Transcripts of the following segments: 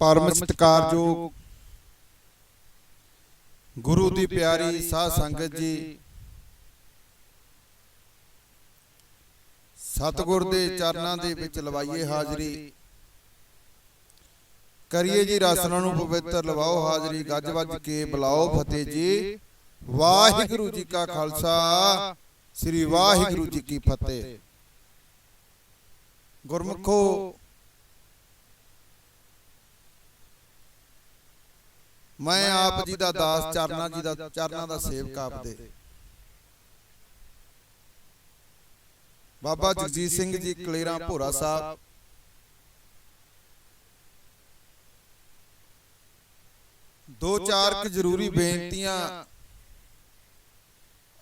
ਪਰਮ ਸਤਿਕਾਰਯੋਗ ਗੁਰੂ ਦੀ ਪਿਆਰੀ ਸਾਧ ਸੰਗਤ ਜੀ। ਸਤਿਗੁਰ ਦੇ ਚਰਨਾਂ ਦੇ ਵਿੱਚ ਲਵਾਈਏ ਹਾਜ਼ਰੀ। ਕਰੀਏ ਜੀ ਰਸਨਾ ਨੂੰ ਪਵਿੱਤਰ ਲਵਾਓ ਹਾਜ਼ਰੀ। ਗੱਜ ਵੱਜ ਕੇ ਬੁਲਾਓ ਫਤਿਹ ਜੀ। ਵਾਹਿਗੁਰੂ ਜੀ ਕਾ ਖਾਲਸਾ। ਸ੍ਰੀ ਵਾਹਿਗੁਰੂ ਜੀ ਕੀ ਫਤਿਹ। ਗੁਰਮੁਖੋ ਮੈਂ ਆਪ ਜੀ ਦਾ ਦਾਸ ਚਰਨਾ ਜੀ ਦਾ ਚਰਨਾ ਦਾ ਸੇਵਕ ਆਪ ਦੇ ਬਾਬਾ ਜਗਜੀਤ ਸਿੰਘ ਜੀ ਕਲੇਰਾਂ ਭੋਰਾ ਸਾਹਿਬ। ਦੋ ਚਾਰ ਕੁ ਜ਼ਰੂਰੀ ਬੇਨਤੀਆਂ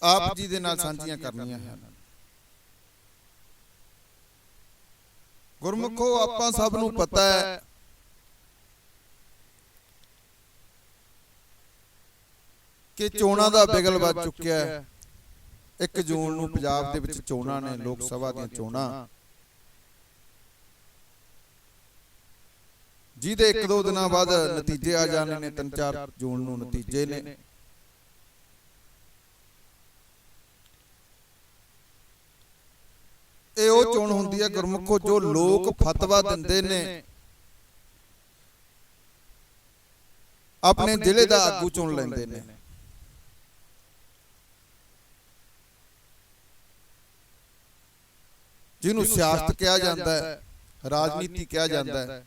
ਆਪ ਜੀ ਦੇ ਨਾਲ ਸਾਂਝੀਆਂ ਕਰਨੀਆਂ ਹਨ। ਗੁਰਮੁਖੋ ਆਪਾਂ ਸਭ ਨੂੰ ਪਤਾ ਹੈ ਕਿ ਚੋਣਾਂ ਦਾ ਬਿਗਲ ਵੱਜ ਚੁੱਕਿਆ ਹੈ। 1 ਜੂਨ ਨੂੰ ਪੰਜਾਬ ਦੇ ਵਿੱਚ ਚੋਣਾਂ ਨੇ ਲੋਕ ਸਭਾ ਦੀਆਂ ਚੋਣਾਂ। ਜਿਹਦੇ ਇੱਕ ਦੋ ਦਿਨਾਂ ਬਾਅਦ ਨਤੀਜੇ ਆ ਜਾਣੇ ਨੇ 3-4 ਜੂਨ ਨੂੰ ਨਤੀਜੇ ਨੇ। ਇਹ ਉਹ ਚੋਣ ਹੁੰਦੀ ਹੈ ਗੁਰਮੁਖੋ ਜੋ ਲੋਕ ਫਤਵਾ ਦਿੰਦੇ ਨੇ। ਆਪਣੇ ਜ਼ਿਲ੍ਹੇ ਦਾ ਆਗੂ ਚੁਣ ਲੈਂਦੇ ਨੇ। ਜਿਹਨੂੰ ਸਿਆਸਤ ਕਿਹਾ ਜਾਂਦਾ ਹੈ ਰਾਜਨੀਤੀ ਕਿਹਾ ਜਾਂਦਾ ਹੈ।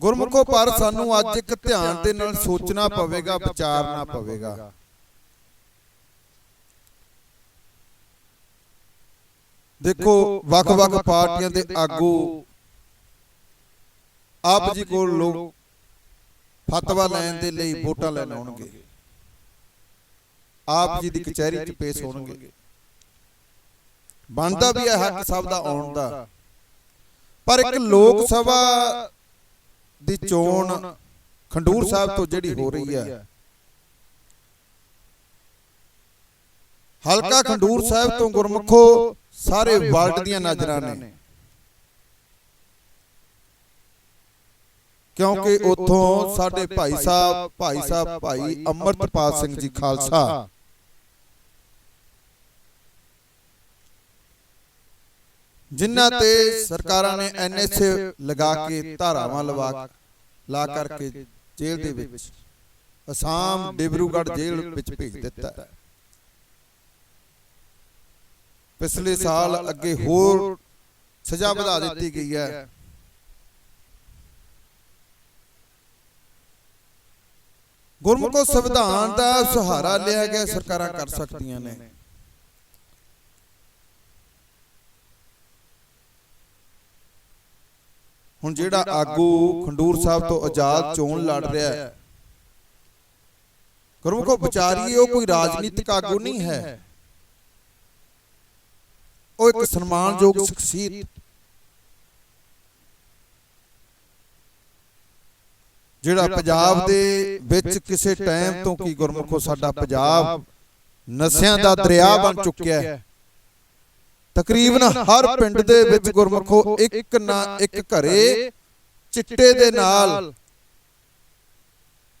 ਗੁਰਮੁਖੋ ਪਰ ਸਾਨੂੰ ਅੱਜ ਇੱਕ ਧਿਆਨ ਦੇ ਨਾਲ ਸੋਚਣਾ ਪਵੇਗਾ ਵਿਚਾਰਨਾ ਪਵੇਗਾ। ਦੇਖੋ ਵੱਖ-ਵੱਖ ਪਾਰਟੀਆਂ ਦੇ ਆਗੂ। ਆਪ ਜੀ ਕੋਲ ਲੋਕ ਫਤਵਾ ਲੈਣ ਦੇ ਲਈ ਵੋਟਾਂ ਲੈਣ ਆਉਣਗੇ। ਆਪ ਜੀ ਦੀ ਕਚਹਿਰੀ 'ਚ ਪੇਸ਼ ਹੋਣਗੇ। ਬਣਦਾ ਵੀ ਹੈ ਹੱਕ ਸਭ ਦਾ ਆਉਣ ਦਾ। ਪਰ ਇੱਕ ਲੋਕ ਸਭਾ ਦੀ ਚੋਣ ਖੰਡੂਰ ਸਾਹਿਬ ਤੋਂ ਜਿਹੜੀ ਹੋ ਰਹੀ ਹੈ। ਹਲਕਾ ਖੰਡੂਰ ਸਾਹਿਬ ਤੋਂ ਗੁਰਮੁਖੋ ਸਾਰੇ ਵਰਲਡ ਦੀਆਂ ਨਜ਼ਰਾਂ ਨੇ। ਕਿਉਂਕਿ ਉੱਥੋਂ ਸਾਡੇ ਭਾਈ ਸਾਹਿਬ ਭਾਈ ਸਾਹਿਬ ਭਾਈ ਅਮਰਤਪਾਲ ਸਿੰਘ ਜੀ ਖਾਲਸਾ। ਜਿਨ੍ਹਾਂ ਤੇ ਸਰਕਾਰਾਂ ਨੇ ਐਨਐਸਏ ਲਗਾ ਕੇ ਧਾਰਾਵਾਂ ਲਵਾ ਲਾ ਕਰਕੇ ਜੇਲ੍ਹ ਦੇ ਵਿੱਚ ਅਸਾਮ ਡਿਬਰੂਗੜ੍ਹ ਜੇਲ੍ਹ ਵਿੱਚ ਭੇਜ ਦਿੱਤਾ। ਪਿਛਲੇ ਸਾਲ ਅੱਗੇ ਹੋਰ ਸਜ਼ਾ ਵਧਾ ਦਿੱਤੀ ਗਈ ਹੈ। ਗੁਰਮੁਖੋ ਸੰਵਿਧਾਨ ਦਾ ਸਹਾਰਾ ਲਿਆ ਗਿਆ ਸਰਕਾਰਾਂ ਕਰ ਸਕਦੀਆਂ ਨੇ। ਹੁਣ ਜਿਹੜਾ ਆਗੂ ਖੰਡੂਰ ਸਾਹਿਬ ਤੋਂ ਆਜ਼ਾਦ ਚੋਣ ਲੜ ਰਿਹਾ ਹੈ। ਗੁਰਮੁਖੋ ਵਿਚਾਰੀਏ ਉਹ ਕੋਈ ਰਾਜਨੀਤਿਕ ਆਗੂ ਨਹੀਂ ਹੈ। ਉਹ ਇੱਕ ਸਨਮਾਨਯੋਗ ਸ਼ਖਸੀਅਤ। ਜਿਹੜਾ ਪੰਜਾਬ ਦੇ ਵਿੱਚ ਕਿਸੇ ਟਾਈਮ ਤੋਂ ਕੀ ਗੁਰਮੁਖੋ ਸਾਡਾ ਪੰਜਾਬ ਨਸ਼ਿਆਂ ਦਾ ਦਰਿਆ ਬਣ ਚੁੱਕਿਆ ਹੈ। ਤਕਰੀਬਨ ਹਰ ਪਿੰਡ ਦੇ ਵਿੱਚ ਗੁਰਮੁਖੋ ਇੱਕ ਨਾ ਇੱਕ ਘਰੇ ਚਿੱਟੇ ਦੇ ਨਾਲ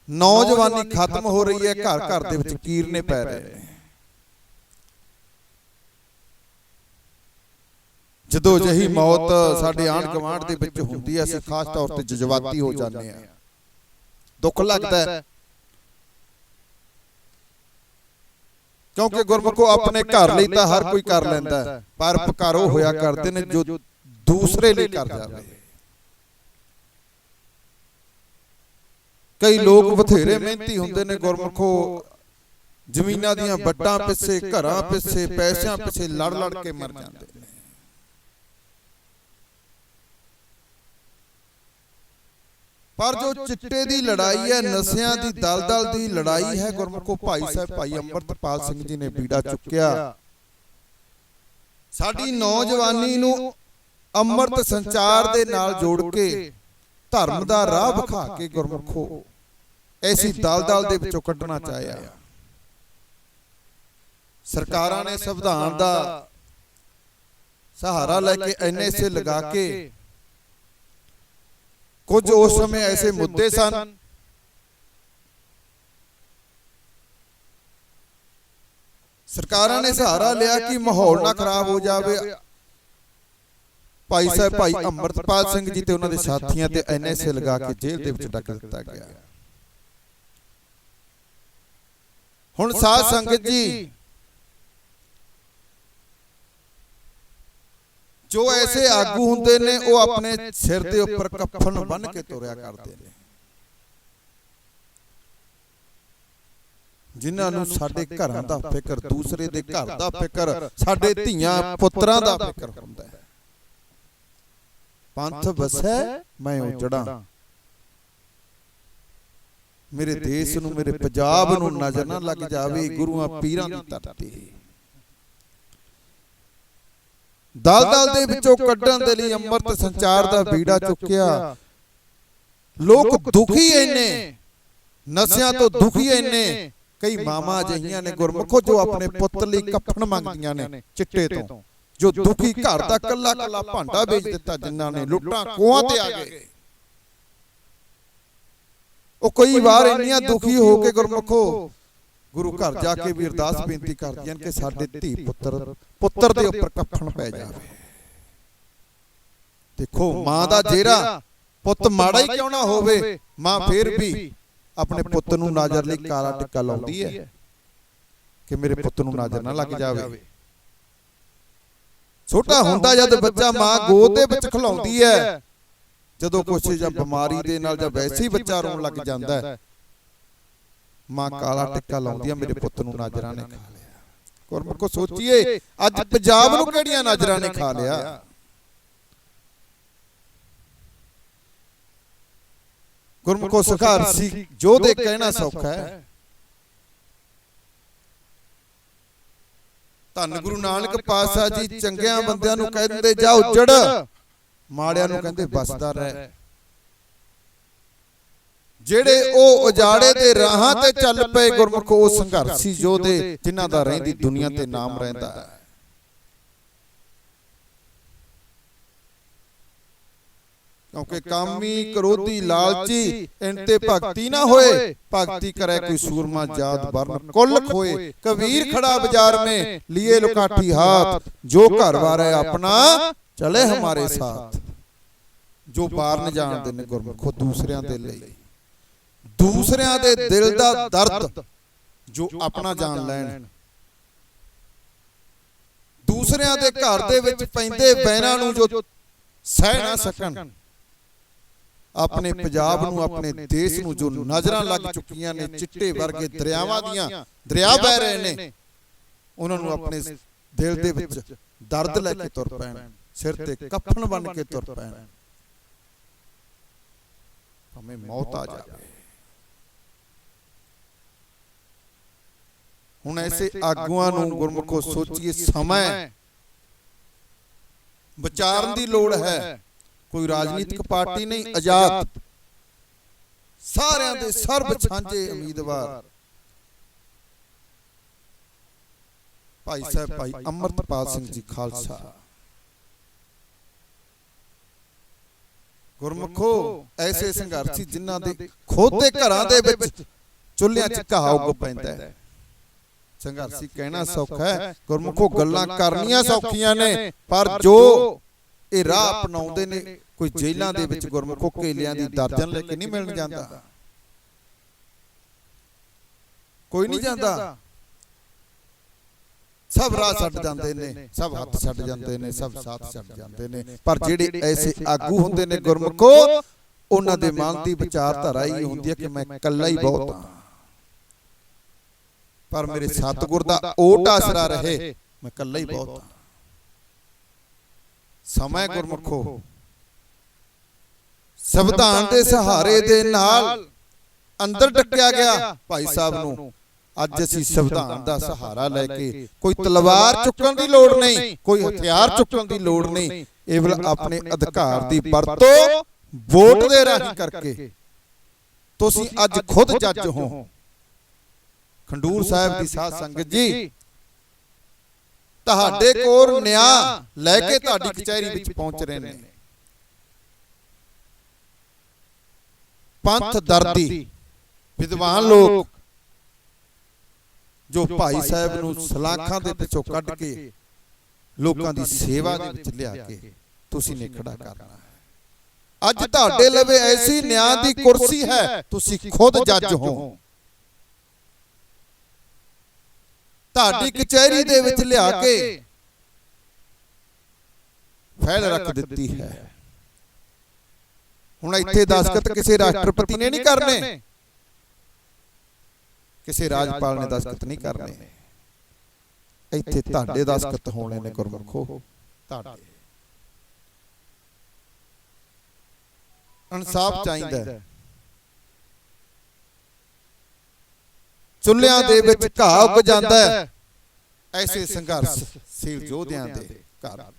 ਨੌਜਵਾਨੀ ਖਤਮ ਹੋ ਰਹੀ ਹੈ ਘਰ ਘਰ ਦੇ ਵਿੱਚ ਕੀਰਨੇ ਪੈ ਰਹੇ ਨੇ। ਜਦੋਂ ਜਹੀ ਮੌਤ ਸਾਡੇ ਆਂਢ ਗੁਆਂਢ ਦੇ ਵਿੱਚ ਹੁੰਦੀ ਹੈ ਅਸੀਂ ਖਾਸ ਤੌਰ ਤੇ ਜਜ਼ਬਾਤੀ ਹੋ ਜਾਂਦੇ ਆ ਦੁੱਖ ਲੱਗਦਾ ਹੈ। ਕਿਉਂਕਿ ਗੁਰਮੁਖੋ ਆਪਣੇ ਘਰ ਲਈ ਤਾਂ ਹਰ ਕੋਈ ਕਰ ਲੈਂਦਾ ਹੈ, ਪਰ ਪਕਾਰੋ ਹੋਇਆ ਕਰਦੇ ਨੇ ਜੋ ਦੂਸਰੇ ਲਈ ਕਰ ਜਾਵੇ। ਕਈ ਲੋਕ ਬਥੇਰੇ ਮਿਹਨਤੀ ਹੁੰਦੇ ਨੇ ਗੁਰਮੁਖੋ। ਜ਼ਮੀਨਾਂ ਦੀਆਂ ਵੱਟਾਂ ਪਿੱਛੇ ਘਰਾਂ ਪਿੱਛੇ ਪੈਸਿਆਂ ਪਿੱਛੇ ਲੜ ਲੜ ਕੇ ਮਰ ਜਾਂਦੇ ਨੇ। ਪਰ ਜੋ ਚਿੱਟੇ ਦੀ ਲੜਾਈ ਹੈ ਨਸ਼ਿਆਂ ਦੀ ਦਲਦਲ ਦੀ ਲੜਾਈ ਹੈ ਗੁਰਮੁਖੋ ਭਾਈ ਸਾਹਿਬ ਭਾਈ ਅੰਮ੍ਰਿਤਪਾਲ ਸਿੰਘ ਜੀ ਨੇ ਬੀੜਾ ਚੁੱਕਿਆ। ਸਾਡੀ ਨੌਜਵਾਨੀ ਨੂੰ ਅੰਮ੍ਰਿਤ ਸੰਚਾਰ ਦੇ ਨਾਲ ਜੋੜ ਕੇ ਧਰਮ ਦਾ ਰਾਹ ਵਿਖਾ ਕੇ ਗੁਰਮੁਖੋ ਐਸੀ ਦਲਦਲ ਦੇ ਵਿੱਚੋਂ ਕੱਢਣਾ ਚਾਹਿਆ। ਸਰਕਾਰਾਂ ਨੇ ਸੰਵਿਧਾਨ ਦਾ ਸਹਾਰਾ ਲੈ ਕੇ ਐਨਐਸਏ ਲਗਾ ਕੇ ਕੁਝ ਉਸ ਸਮੇਂ ਐਸੇ ਮੁੱਦੇ ਸਨ ਸਰਕਾਰਾਂ ਨੇ ਸਹਾਰਾ ਲਿਆ ਕਿ ਮਾਹੌਲ ਨਾ ਖਰਾਬ ਹੋ ਜਾਵੇ। ਭਾਈ ਸਾਹਿਬ, ਭਾਈ ਅੰਮ੍ਰਿਤਪਾਲ ਸਿੰਘ ਜੀ ਤੇ ਉਹਨਾਂ ਦੇ ਸਾਥੀਆਂ ਤੇ ਐਨਐਸਏ ਲਗਾ ਕੇ ਜੇਲ੍ਹ ਦੇ ਵਿੱਚ ਡੱਕ ਦਿੱਤਾ ਗਿਆ। ਹੁਣ ਸਾਧ ਸੰਗਤ ਜੀ ਜੋ ਐਸੇ ਆਗੂ ਹੁੰਦੇ ਨੇ ਉਹ ਆਪਣੇ ਸਿਰ ਦੇ ਉੱਪਰ ਕਫਨ ਬੰਨ ਕੇ ਤੁਰਿਆ ਕਰਦੇ ਨੇ। ਜਿਨ੍ਹਾਂ ਨੂੰ ਸਾਡੇ ਘਰਾਂ ਦਾ ਫਿਕਰ ਦੂਸਰੇ ਦੇ ਘਰ ਦਾ ਫਿਕਰ ਸਾਡੇ ਧੀਆਂ ਪੁੱਤਰਾਂ ਦਾ ਫਿਕਰ ਹੁੰਦਾ ਹੈ। ਪੰਥ ਵਸੈ ਮੈਂ ਉਜੜਾਂ। ਮੇਰੇ ਦੇਸ਼ ਨੂੰ ਮੇਰੇ ਪੰਜਾਬ ਨੂੰ ਨਜ਼ਰ ਨਾ ਲੱਗ ਜਾਵੇ ਗੁਰੂਆਂ ਪੀਰਾਂ ਦੀ ਧਰਤੀ। ਦਲ ਦੇ ਵਿੱਚੋਂ ਕੱਢਣ ਦੇ ਲਈ ਅੰਮ੍ਰਿਤ ਸੰਚਾਰ ਦਾ ਬੀੜਾ ਚੁੱਕਿਆ। ਲੋਕ ਦੁਖੀ ਇੰਨੇ। ਨਸ਼ਿਆਂ ਤੋਂ ਦੁਖੀ ਇੰਨੇ। ਕਈ ਮਾਮਾ ਅਜਿਹੀਆਂ ਨੇ ਗੁਰਮੁਖੋ ਜੋ ਆਪਣੇ ਪੁੱਤ ਲਈ ਕਫਨ ਮੰਗਦੀਆਂ ਨੇ ਚਿੱਟੇ ਤੋਂ। ਜੋ ਦੁਖੀ ਘਰ ਦਾ ਕੱਲਾ ਕੱਲਾ ਭਾਂਡਾ ਵੇਚ ਦਿੱਤਾ ਜਿਨ੍ਹਾਂ ਨੇ ਲੁੱਟਾਂ ਕੋਹਾਂ ਤੇ ਆ ਗਏ। ਉਹ ਕਈ ਵਾਰ ਇੰਨੀਆਂ ਦੁਖੀ ਹੋ ਕੇ ਗੁਰਮੁਖੋ ਗੁਰੂ ਘਰ ਜਾ ਕੇ ਵੀ ਅਰਦਾਸ ਬੇਨਤੀ ਕਰਦੀਆਂ ਕਿ ਸਾਡੇ ਧੀ ਪੁੱਤਰ ਪੁੱਤਰ ਦੇ ਉੱਪਰ ਕਫਨ ਪੈ ਜਾਵੇ। ਦੇਖੋ ਮਾਂ ਦਾ ਜਿਹੜਾ ਪੁੱਤ ਮਾੜਾ ਹੀ ਕਿਉਂ ਨਾ ਹੋਵੇ? ਮਾਂ ਫੇਰ ਵੀ ਆਪਣੇ ਪੁੱਤ ਨੂੰ ਨਜ਼ਰ ਲਈ ਕਾਲਾ ਟਿੱਕਾ ਲਾਉਂਦੀ ਹੈ ਕਿ ਮੇਰੇ ਪੁੱਤ ਨੂੰ ਨਜ਼ਰ ਨਾ ਲੱਗ ਜਾਵੇ। ਛੋਟਾ ਹੁੰਦਾ ਜਦ ਬੱਚਾ ਮਾਂ ਗੋਦ ਦੇ ਵਿੱਚ ਖਿਲਾਉਂਦੀ ਹੈ। ਜਦੋਂ ਕੁਛ ਜਾਂ ਬਿਮਾਰੀ ਦੇ ਨਾਲ ਜਾਂ ਵੈਸੇ ਹੀ ਬੱਚਾ ਰੋਣ ਲੱਗ ਜਾਂਦਾ ਹੈ। ਮਾਂ ਕਾਲਾ ਟਿੱਕਾ ਲਾਉਂਦੀ ਹੈ ਮੇਰੇ ਪੁੱਤ ਨੂੰ ਨਜ਼ਰਾਂ ਨੇ ਖਾ ਲਿਆ। ਗੁਰਮੁਖੋ ਸੋਚੀਏ ਅੱਜ ਪੰਜਾਬ ਨੂੰ ਕਿਹੜੀਆਂ ਨਜ਼ਰਾਂ ਨੇ ਖਾ ਲਿਆ? ਗੁਰਮੁਖੋ ਸੁਖਾਰਸੀ ਜੋਧੇ ਕਹਿਣਾ ਸੌਖਾ ਹੈ। ਧੰਨ ਗੁਰੂ ਨਾਨਕ ਪਾਤਸ਼ਾਹ ਜੀ ਚੰਗਿਆਂ ਬੰਦਿਆਂ ਨੂੰ ਕਹਿੰਦੇ ਜਾ ਉੱਜੜ। ਮਾੜਿਆਂ ਨੂੰ ਕਹਿੰਦੇ ਬਸਦਾ ਰਹਿ। ਜਿਹੜੇ ਉਹ ਉਜਾੜੇ ਦੇ ਰਾਹਾਂ ਤੇ ਚੱਲ ਪਏ ਗੁਰਮੁਖ ਉਹ ਸੰਘਰਸ਼ੀ ਯੋਧੇ ਜਿਨ੍ਹਾਂ ਦਾ ਰਹਿੰਦੀ ਦੁਨੀਆ ਤੇ ਨਾਮ ਰਹਿੰਦਾ ਹੈ। ਕਿਉਂਕਿ ਕਾਮੀ ਕਰੋਧੀ ਲਾਲਚੀ ਇਨ ਤੇ ਭਗਤੀ ਨਾ ਹੋਏ ਭਗਤੀ ਕਰੇ ਕੋਈ ਸੂਰਮਾ ਜਾਤ ਵਰਨ ਕੁੱਲ ਖੋਏ ਕਬੀਰ ਖੜਾ ਬਾਜ਼ਾਰ ਮੇ ਲੀਏ ਲੁਕਾਠੀ ਹਾਥ ਜੋ ਘਰ ਵਾਰੇ ਆਪਣਾ ਚਲੇ ਹਮਾਰੇ ਸਾਥ। ਜੋ ਬਾਹਰ ਨ ਜਾਣਦੇ ਨੇ ਗੁਰਮਖੋ ਦੂਸਰਿਆਂ ਦੇ ਲਈ। ਦੂਸਰਿਆਂ ਦੇ ਦਿਲ ਦਾ ਦਰਦ ਜੋ ਆਪਣਾ ਜਾਣ ਲੈਣ। ਦੂਸਰਿਆਂ ਦੇ ਘਰ ਦੇ ਵਿੱਚ ਪੈਂਦੇ ਬੈਰਾਂ ਨੂੰ ਜੋ ਸਹਿ ਨਾ ਸਕਣ। ਆਪਣੇ ਪੰਜਾਬ ਨੂੰ ਆਪਣੇ ਦੇਸ਼ ਨੂੰ ਜੋ ਨਜ਼ਰਾਂ ਲੱਗ ਚੁੱਕੀਆਂ ਨੇ ਚਿੱਟੇ ਵਰਗੇ ਦਰਿਆਵਾਂ ਦੀਆਂ ਦਰਿਆ ਵਹਿ ਰਹੇ ਨੇ। ਉਹਨਾਂ ਨੂੰ ਆਪਣੇ ਦਿਲ ਦੇ ਵਿੱਚ ਦਰਦ ਲੈ ਕੇ ਤੁਰ ਪੈਣ ਸਿਰ ਤੇ ਕਫਨ ਬਣ ਕੇ ਤੁਰ ਪੈਣ। ਭਾਵੇਂ ਮੌਤ ਆ ਜਾਵੇ। ਹੁਣ ਐਸੇ ਆਗੂਆਂ ਨੂੰ ਗੁਰਮੁਖੋ ਸੋਚੀਏ ਸਮਾਂ ਵਿਚਾਰਨ ਦੀ ਲੋੜ ਹੈ। ਕੋਈ ਰਾਜਨੀਤਿਕ ਪਾਰਟੀ ਨਹੀਂ ਆਜ਼ਾਦ। ਸਾਰਿਆਂ ਦੇ ਸਰਬ ਸਾਂਝੇ ਉਮੀਦਵਾਰ। ਭਾਈ ਸਾਹਿਬ ਭਾਈ ਅਮਰਤਪਾਲ ਸਿੰਘ ਜੀ ਖਾਲਸਾ। ਗੁਰਮੁਖੋ ਐਸੇ ਸੰਘਰਸ਼ੀ ਜਿਨ੍ਹਾਂ ਦੇ ਦੇ ਘਰਾਂ ਦੇ ਵਿੱਚ ਚੁੱਲ੍ਹਿਆਂ 'ਚ ਘਾਹ ਉੱਗ ਪੈਂਦਾ ਹੈ। ਸੰਘਰਸ਼ੀ ਕਹਿਣਾ ਸੌਖਾ ਹੈ ਗੁਰਮੁਖੋ ਗੱਲਾਂ ਕਰਨੀਆਂ ਸੌਖੀਆਂ ਨੇ ਪਰ ਜੋ ਇਹ ਰਾਹ ਅਪਣਾਉਂਦੇ ਨੇ ਕੋਈ ਜੇਲ੍ਹਾਂ ਦੇ ਵਿੱਚ ਗੁਰਮੁਖੋ ਕੇਲਿਆਂ ਦੀ ਦਰਜਨ ਲੈ ਕੇ ਨਹੀਂ ਮਿਲਣ ਜਾਂਦਾ। ਕੋਈ ਨਹੀਂ ਜਾਂਦਾ। ਸਭ ਰਾਹ ਛੱਡ ਜਾਂਦੇ ਨੇ ਸਭ ਹੱਥ ਛੱਡ ਜਾਂਦੇ ਨੇ ਸਭ ਸਾਥ ਛੱਡ ਜਾਂਦੇ ਨੇ। ਪਰ ਜਿਹੜੇ ਐਸੇ ਆਗੂ ਹੁੰਦੇ ਨੇ ਗੁਰਮੁਖੋ ਉਹਨਾਂ ਦੇ ਮਨ ਦੀ ਵਿਚਾਰਧਾਰਾ ਹੀ ਹੁੰਦੀ ਹੈ ਕਿ ਮੈਂ ਇਕੱਲਾ ਹੀ ਬਹੁਤ ਹਾਂ। ਪਰ ਮੇਰੇ ਸਤਿਗੁਰ ਦਾ ਓਟ ਆਸਰਾ ਰਹੇ। ਮੈਂ ਇਕੱਲਾ ਹੀ ਬਹੁਤ ਹਾਂ। ਸਮਾਂ ਗੁਰਮੁਖੋ। ਸੰਵਿਧਾਨ ਦੇ ਸਹਾਰੇ ਦੇ ਨਾਲ ਅੰਦਰ ਟੱਕਿਆ ਗਿਆ ਭਾਈ ਸਾਹਿਬ ਨੂੰ। ਅੱਜ ਅਸੀਂ ਸੰਵਿਧਾਨ ਦਾ ਸਹਾਰਾ ਲੈ ਕੇ ਕੋਈ ਤਲਵਾਰ ਚੁੱਕਣ ਦੀ ਲੋੜ ਨਹੀਂ ਕੋਈ ਹਥਿਆਰ ਚੁੱਕਣ ਦੀ ਲੋੜ ਨਹੀਂ। ਕੇਵਲ ਆਪਣੇ ਅਧਿਕਾਰ ਦੀ ਵਰਤੋਂ ਵੋਟ ਦੇ ਰਾਹੀਂ ਕਰਕੇ। ਤੁਸੀਂ ਅੱਜ ਖੁਦ ਜੱਜ ਹੋ। ਖੰਡੂਰ ਸਾਹਿਬ ਦੀ ਸਾਧ ਸੰਗਤ ਜੀ। ਤੁਹਾਡੇ ਕੋਲ ਨਿਆਂ ਲੈ ਕੇ ਤੁਹਾਡੀ ਕਚਹਿਰੀ ਵਿੱਚ ਪਹੁੰਚ ਰਹੇ ਨੇ। ਪੰਥ ਦਰਦੀ। ਵਿਦਵਾਨ ਲੋਕ। ਜੋ ਭਾਈ ਸਾਹਿਬ ਨੂੰ ਸਲਾਖਾਂ ਦੇ ਪਿੱਛੋਂ ਕੱਢ ਕੇ ਲੋਕਾਂ ਦੀ ਸੇਵਾ ਦੇ ਵਿੱਚ ਲਿਆ ਕੇ ਤੁਸੀਂ ਨੇ ਖੜਾ ਕਰਨਾ। ਹੈ ਅੱਜ ਤੁਹਾਡੇ ਲਵੇ ਐਸੀ ਨਿਆਂ ਦੀ ਕੁਰਸੀ ਹੈ। ਤੁਸੀਂ ਖੁਦ ਜੱਜ ਹੋ। ਤੁਹਾਡੀ ਕਚਹਿਰੀ ਦੇ ਵਿੱਚ ਲਿਆ ਕੇ ਫੈਲ ਰੱਖ ਦਿੱਤੀ ਹੈ। ਹੁਣ ਇੱਥੇ ਦਸਖਤ ਕਿਸੇ ਰਾਸ਼ਟਰਪਤੀ ਨੇ ਨਹੀਂ ਕਰਨੇ। ਕਿਸੇ ਰਾਜਪਾਲ ਨੇ ਦਸਖਤ ਨਹੀਂ ਕਰਨੇ। ਇੱਥੇ ਤੁਹਾਡੇ ਦਸਖਤ ਹੋਣੇ ਨੇ ਗੁਰਮੁਖੋ। ਤੁਹਾਡੇ। ਇਨਸਾਫ ਚਾਹੀਦਾ ਹੈ। ਚੁੱਲ੍ਹਿਆਂ ਦੇ ਵਿੱਚ ਘਾਹ ਉੱਗ ਜਾਂਦਾ ਹੈ। ਐਸੇ ਸੰਘਰਸ਼ਸ਼ੀਲ ਯੋਧਿਆਂ ਦੇ ਘਰ।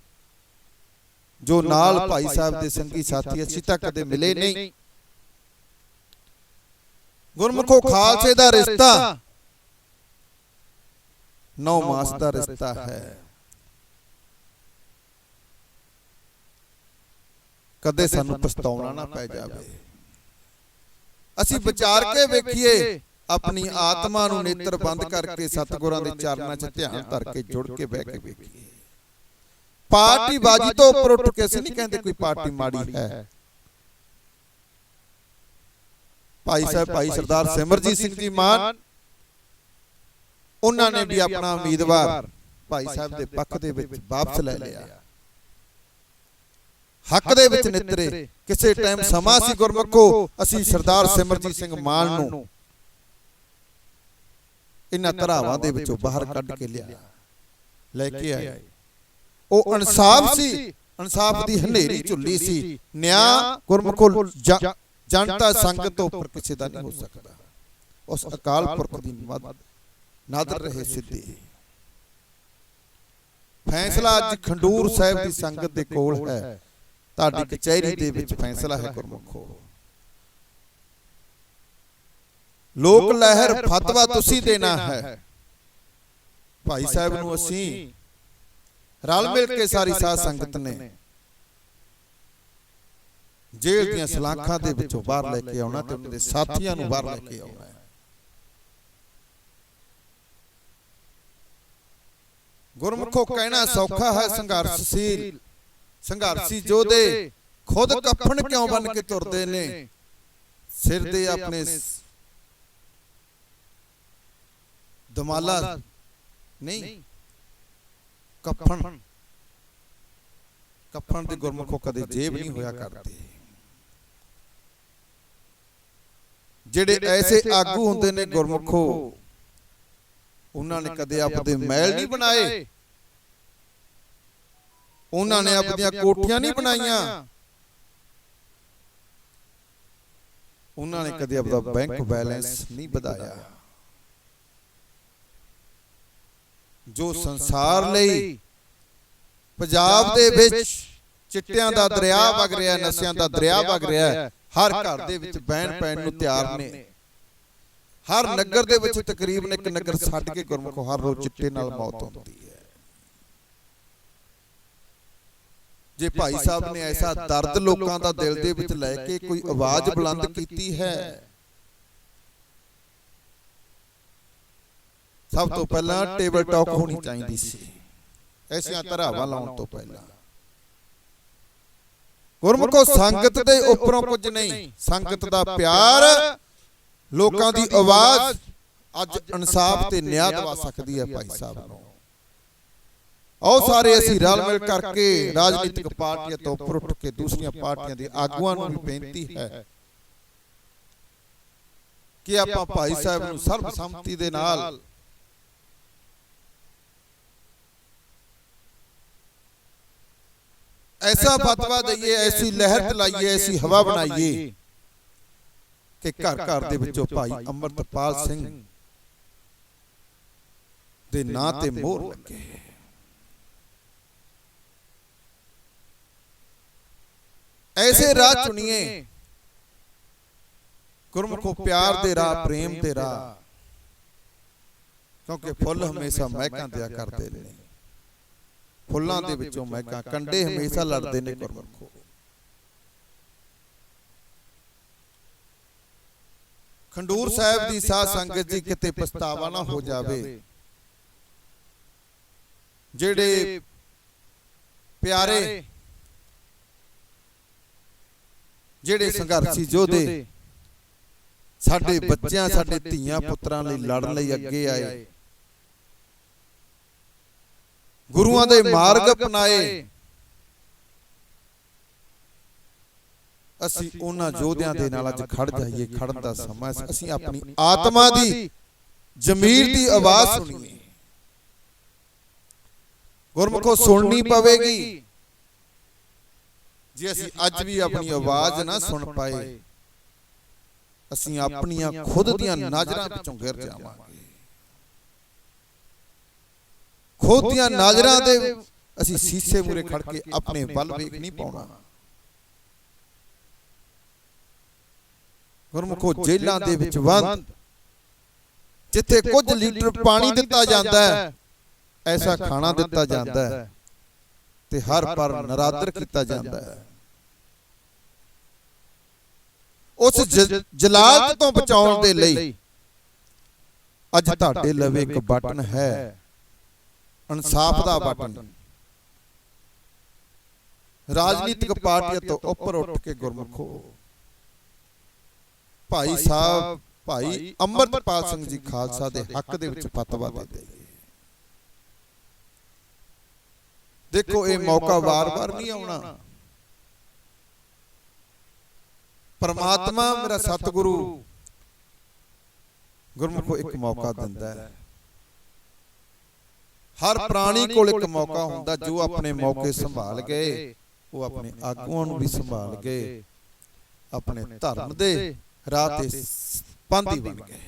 ਜੋ ਨਾਲ ਭਾਈ ਸਾਹਿਬ ਦੇ ਸੰਗੀ ਸਾਥੀ ਅਸੀਂ ਤਾਂ ਕਦੇ ਮਿਲੇ ਨਹੀਂ। ਗੁਰਮੁਖੋ ਖਾਲਸੇ ਦਾ ਰਿਸ਼ਤਾ। ਨੌ ਮਾਸ ਦਾ ਰਿਸ਼ਤਾ ਹੈ। ਕਦੇ ਸਾਨੂੰ ਪਛਤਾਉਣਾ ਨਾ ਪੈ ਜਾਵੇ। ਅਸੀਂ ਵਿਚਾਰ ਕੇ ਵੇਖੀਏ। ਆਪਣੀ ਆਤਮਾ ਨੂੰ ਨੇਤਰ ਬੰਦ ਕਰਕੇ ਸਤਿਗੁਰਾਂ ਦੇ ਚਰਨਾਂ 'ਚ ਧਿਆਨ ਧਰ ਕੇ ਜੁੜ ਕੇ ਬਹਿ ਕੇ ਵੇਖੀਏ। ਪਾਰਟੀ ਬਾਜੀ ਤੋਂ ਉੱਪਰ ਉੱਠ ਕੇ ਅਸੀਂ ਨਹੀਂ ਕਹਿੰਦੇ ਕੋਈ ਪਾਰਟੀ ਮਾੜੀ ਹੈ। ਭਾਈ ਸਾਹਿਬ ਭਾਈ ਸਰਦਾਰ ਸਿਮਰਜੀਤ ਸਿੰਘ ਜੀ ਮਾਨ ਉਹਨਾਂ ਨੇ ਵੀ ਆਪਣਾ ਉਮੀਦਵਾਰ ਭਾਈ ਸਾਹਿਬ ਦੇ ਪੱਖ ਦੇ ਵਿੱਚ ਵਾਪਸ ਲੈ ਲਿਆ। ਹੱਕ ਦੇ ਵਿੱਚ ਨਿਤਰੇ। ਕਿਸੇ ਟਾਈਮ ਸਮਾਂ ਸੀ ਗੁਰਮਖੋ ਅਸੀਂ ਸਰਦਾਰ ਸਿਮਰਜੀਤ ਸਿੰਘ ਮਾਨ ਨੂੰ ਇਹਨਾਂ ਧਰਾਵਾਂ ਦੇ ਵਿੱਚੋਂ ਬਾਹਰ ਕੱਢ ਕੇ ਲਿਆ ਲੈ ਕੇ ਆਏ। ਉਹ ਇਨਸਾਫ ਸੀ। ਇਨਸਾਫ ਦੀ ਹਨੇਰੀ ਝੁੱਲੀ ਸੀ। ਨਿਆਂ ਗੁਰਮਖੋ ਜ- ਜਨਤਾ ਸੰਗਤ ਤੋਂ ਉੱਪਰ ਕਿਸੇ ਦਾ ਨਹੀਂ ਹੋ ਸਕਦਾ। ਉਸ ਅਕਾਲ ਪੁਰਖ ਦੀ ਮਦ ਨਾਦਰ ਰਹੇ ਸਿੱਧੇ। ਫੈਸਲਾ ਅੱਜ ਖੰਡੂਰ ਸਾਹਿਬ ਦੀ ਸੰਗਤ ਦੇ ਕੋਲ ਹੈ। ਤੁਹਾਡੀ ਕਚਹਿਰੀ ਦੇ ਵਿੱਚ ਫੈਸਲਾ ਹੈ ਗੁਰਮੁਖੋ। ਲੋਕ ਲਹਿਰ ਫਤਵਾ ਤੁਸੀਂ ਦੇਣਾ ਹੈ। ਭਾਈ ਸਾਹਿਬ ਨੂੰ ਅਸੀਂ ਰਲ ਮਿਲ ਕੇ ਸਾਰੀ ਸਾਧ ਸੰਗਤ ਨੇ। ਜੇਲ੍ਹ ਦੀਆਂ ਸਲਾਖਾਂ ਦੇ ਵਿੱਚੋਂ ਬਾਹਰ ਲੈ ਕੇ ਆਉਣਾ ਤੇ ਉਹਨਾਂ ਦੇ ਸਾਥੀਆਂ ਨੂੰ ਬਾਹਰ ਲੈ ਕੇ ਆਉਣਾ ਗੁਰਮੁਖੋ ਕਹਿਣਾ ਸੌਖਾ ਹੈ ਸੰਘਰਸ਼ਸ਼ੀਲ। ਸੰਘਰਸ਼ੀ ਯੋਧੇ ਖੁਦ ਕਫਨ ਕਿਉਂ ਬਨ ਕੇ ਤੁਰਦੇ ਨੇ? ਸਿਰ ਦੇ ਆਪਣੇ ਸ- ਦਮਾਲਾ ਨਹੀਂ ਕਫਨ। ਕਫਨ। ਦੇ ਗੁਰਮੁਖੋ ਕਦੇ ਜੇਬ ਨਹੀਂ ਹੋਇਆ ਕਰਦੇ। ਜਿਹੜੇ ਐਸੇ ਆਗੂ ਹੁੰਦੇ ਨੇ ਗੁਰਮੁਖੋ ਉਹਨਾਂ ਨੇ ਕਦੇ ਆਪਦੇ ਮਹਿਲ ਨਹੀਂ ਬਣਾਏ। ਉਹਨਾਂ ਨੇ ਆਪਣੀਆਂ ਕੋਠੀਆਂ ਨਹੀਂ ਬਣਾਈਆਂ। ਉਹਨਾਂ ਨੇ ਕਦੇ ਆਪਦਾ ਬੈਂਕ ਬੈਲੈਂਸ ਨਹੀਂ ਵਧਾਇਆ। ਜੋ ਸੰਸਾਰ ਲਈ ਪੰਜਾਬ ਦੇ ਵਿੱਚ ਚਿੱਟਿਆਂ ਦਾ ਦਰਿਆ ਵਗ ਰਿਹਾ ਨਸ਼ਿਆਂ ਦਾ ਦਰਿਆ ਵਗ ਰਿਹਾ ਹੈ। ਹਰ ਘਰ ਦੇ ਵਿੱਚ ਬਹਿਣ ਪੈਣ ਨੂੰ ਤਿਆਰ ਨੇ। ਹਰ ਨਗਰ ਦੇ ਵਿੱਚ ਤਕਰੀਬਨ ਇੱਕ ਨਗਰ ਛੱਡ ਕੇ ਗੁਰਮੁਖੋ ਹਰ ਰੋਜ਼ ਚਿੱਟੇ ਨਾਲ ਮੌਤ ਹੁੰਦੀ ਹੈ। ਜੇ ਭਾਈ ਸਾਹਿਬ ਨੇ ਐਸਾ ਦਰਦ ਲੋਕਾਂ ਦਾ ਦਿਲ ਦੇ ਵਿੱਚ ਲੈ ਕੇ ਕੋਈ ਆਵਾਜ਼ ਬੁਲੰਦ ਕੀਤੀ ਹੈ। ਸਭ ਤੋਂ ਪਹਿਲਾਂ ਟੇਬਲ ਟਾਕ ਹੋਣੀ ਚਾਹੀਦੀ ਸੀ। ਐਸੀਆਂ ਧਰਾਵਾਂ ਲਾਉਣ ਤੋਂ ਪਹਿਲਾਂ। ਗੁਰਮੁਖੋ ਸੰਗਤ ਦੇ ਉੱਪਰੋਂ ਕੁਝ ਨਹੀਂ। ਸੰਗਤ ਦਾ ਪਿਆਰ, ਲੋਕਾਂ ਦੀ ਆਵਾਜ਼ ਅੱਜ ਇਨਸਾਫ ਤੇ ਨਿਆਂ ਦਵਾ ਸਕਦੀ ਹੈ ਭਾਈ ਸਾਹਿਬ ਨੂੰ। ਆਓ ਸਾਰੇ ਅਸੀਂ ਰਲ ਮਿਲ ਕਰਕੇ ਰਾਜਨੀਤਿਕ ਪਾਰਟੀਆਂ ਤੋਂ ਉੱਪਰ ਉੱਠ ਕੇ ਦੂਸਰੀਆਂ ਪਾਰਟੀਆਂ ਦੇ ਆਗੂਆਂ ਨੂੰ ਵੀ ਬੇਨਤੀ ਹੈ ਕਿ ਆਪਾਂ ਭਾਈ ਸਾਹਿਬ ਨੂੰ ਸਰਬਸੰਮਤੀ ਦੇ ਨਾਲ ਐਸਾ ਫਤਵਾ ਦਈਏ ਐਸੀ ਲਹਿਰ ਚਲਾਈਏ ਐਸੀ ਹਵਾ ਬਣਾਈਏ ਕਿ ਘਰ ਘਰ ਦੇ ਵਿੱਚੋਂ ਭਾਈ ਅੰਮ੍ਰਿਤਪਾਲ ਸਿੰਘ ਦੇ ਨਾਂ ਤੇ ਮੋਹਰ ਲੱਗੇ ਐਸੇ ਰਾਹ ਚੁਣੀਏ ਗੁਰਮੁਖੋ ਪਿਆਰ ਦੇ ਰਾਹ ਪ੍ਰੇਮ ਦੇ ਰਾਹ ਕਿਉਂਕਿ ਫੁੱਲ ਹਮੇਸ਼ਾ ਮਹਿਕਾਂ ਦਿਆ ਕਰਦੇ ਨੇ ਫੁੱਲਾਂ ਦੇ ਵਿੱਚੋਂ ਮਹਿਕਾਂ ਕੰਡੇ ਹਮੇਸ਼ਾ ਲੜਦੇ ਨੇ ਗੁਰਮੁਖੋ ਖੰਡੂਰ ਸਾਹਿਬ ਦੀ ਸਾਧ ਸੰਗਤ ਜੀ ਕਿਤੇ ਪਛਤਾਵਾ ਨਾ ਹੋ ਜਾਵੇ। ਜਿਹੜੇ ਪਿਆਰੇ ਜਿਹੜੇ ਸੰਘਰਸ਼ੀ ਯੋਧੇ ਸਾਡੇ ਬੱਚਿਆਂ ਸਾਡੇ ਧੀਆਂ ਪੁੱਤਰਾਂ ਲਈ ਲੜਨ ਲਈ ਅੱਗੇ ਆਏ। ਗੁਰੂਆਂ ਦੇ ਮਾਰਗ ਅਪਣਾਏ। ਅਸੀਂ ਉਹਨਾਂ ਯੋਧਿਆਂ ਦੇ ਨਾਲ ਅੱਜ ਖੜ ਜਾਈਏ ਖੜਨ ਦਾ ਸਮਾਂ ਹੈ। ਅਸੀਂ ਆਪਣੀ ਆਤਮਾ ਦੀ ਜ਼ਮੀਰ ਦੀ ਆਵਾਜ਼ ਸੁਣੀਏ ਗੁਰਮੁਖੋ ਸੁਣਨੀ ਪਵੇਗੀ। ਜੇ ਅਸੀਂ ਅੱਜ ਵੀ ਆਪਣੀ ਆਵਾਜ਼ ਨਾ ਸੁਣ ਪਾਏ ਅਸੀਂ ਆਪਣੀਆਂ ਖੁਦ ਦੀਆਂ ਨਜ਼ਰਾਂ ਵਿੱਚੋਂ ਗਿਰ ਜਾਵਾਂਗੇ। ਖੁਦ ਦੀਆਂ ਨਜ਼ਰਾਂ ਦੇ ਅਸੀਂ ਸੀਸੇ ਮੂਰੇ ਖੜ ਕੇ ਆਪਣੇ ਵੱਲ ਵੇਖ ਨਹੀਂ ਪਾਉਣਾ। ਗੁਰਮੁਖੋ ਜੇਲਾਂ ਦੇ ਵਿੱਚ ਬੰਦ। ਜਿੱਥੇ ਕੁਝ ਲੀਟਰ ਪਾਣੀ ਦਿੱਤਾ ਜਾਂਦਾ ਹੈ ਐਸਾ ਖਾਣਾ ਦਿੱਤਾ ਜਾਂਦਾ ਹੈ ਤੇ ਹਰ ਪਰ ਨਰਾਦਰ ਕੀਤਾ ਜਾਂਦਾ ਹੈ। ਉਸ ਜ- ਜਲਾਲਤ ਤੋਂ ਬਚਾਉਣ ਦੇ ਲਈ ਅੱਜ ਤੁਹਾਡੇ ਲਵੇ ਇੱਕ ਬਟਨ ਹੈ। ਇਨਸਾਫ ਦਾ ਬਟਨ। ਰਾਜਨੀਤਿਕ ਪਾਰਟੀਆਂ ਤੋਂ ਉੱਪਰ ਉੱਠ ਕੇ ਗੁਰਮੁਖੋ। ਭਾਈ ਸਾਹਿਬ ਭਾਈ ਅੰਮ੍ਰਿਤਪਾਲ ਸਿੰਘ ਜੀ ਖਾਲਸਾ ਦੇ ਹੱਕ ਦੇ ਵਿੱਚ ਫਤਵਾ ਦੇ ਦੇ ਦੇਖੋ ਇਹ ਮੌਕਾ ਵਾਰ-ਵਾਰ ਨਹੀਂ ਆਉਣਾ। ਪਰਮਾਤਮਾ ਮੇਰਾ ਸਤਿਗੁਰੂ ਗੁਰਮੁਖੋ ਇੱਕ ਮੌਕਾ ਦਿੰਦਾ ਹੈ। ਹਰ ਪ੍ਰਾਣੀ ਕੋਲ ਇੱਕ ਮੌਕਾ ਹੁੰਦਾ ਜੋ ਆਪਣੇ ਮੌਕੇ ਸੰਭਾਲ ਗਏ ਉਹ ਆਪਣੇ ਆਗੂਆਂ ਨੂੰ ਵੀ ਸੰਭਾਲ ਗਏ ਆਪਣੇ ਧਰਮ ਦੇ ਰਾਹ ਤੇ ਪੰਥੀ ਬਣ ਗਏ।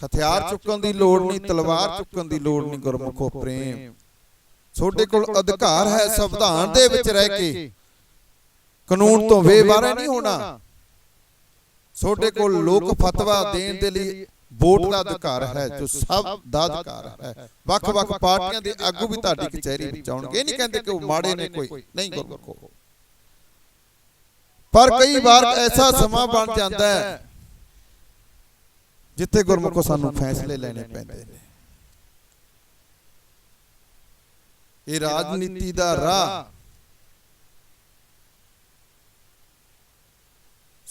ਹਥਿਆਰ ਚੁੱਕਣ ਦੀ ਲੋੜ ਨਹੀਂ ਤਲਵਾਰ ਚੁੱਕਣ ਦੀ ਲੋੜ ਨਹੀਂ ਗੁਰਮੁਖੋ ਪ੍ਰੇਮ। ਤੁਹਾਡੇ ਕੋਲ ਅਧਿਕਾਰ ਹੈ ਸੰਵਿਧਾਨ ਦੇ ਵਿੱਚ ਰਹਿ ਕੇ। ਕਾਨੂੰਨ ਤੋਂ ਬੇਬਾਰੇ ਨਹੀਂ ਹੋਣਾ। ਤੁਹਾਡੇ ਕੋਲ ਲੋਕ ਫਤਵਾ ਦੇਣ ਦੇ ਲਈ ਵੋਟ ਦਾ ਅਧਿਕਾਰ ਹੈ ਜੋ ਸਭ ਦਾ ਅਧਿਕਾਰ ਹੈ। ਵੱਖ-ਵੱਖ ਪਾਰਟੀਆਂ ਦੇ ਆਗੂ ਵੀ ਤੁਹਾਡੀ ਕਚਹਿਰੀ ਵਿੱਚ ਆਉਣਗੇ ਇਹ ਨਹੀਂ ਕਹਿੰਦੇ ਕਿ ਉਹ ਮਾੜੇ ਨੇ ਕੋਈ ਨਹੀਂ ਗੁਰਮੁਖੋ ਪਰ ਕਈ ਵਾਰ ਐਸਾ ਸਮਾਂ ਬਣ ਜਾਂਦਾ ਹੈ ਜਿੱਥੇ ਗੁਰਮੁਖੋ ਸਾਨੂੰ ਫੈਸਲੇ ਲੈਣੇ ਪੈਂਦੇ ਨੇ। ਇਹ ਰਾਜਨੀਤੀ ਦਾ ਰਾਹ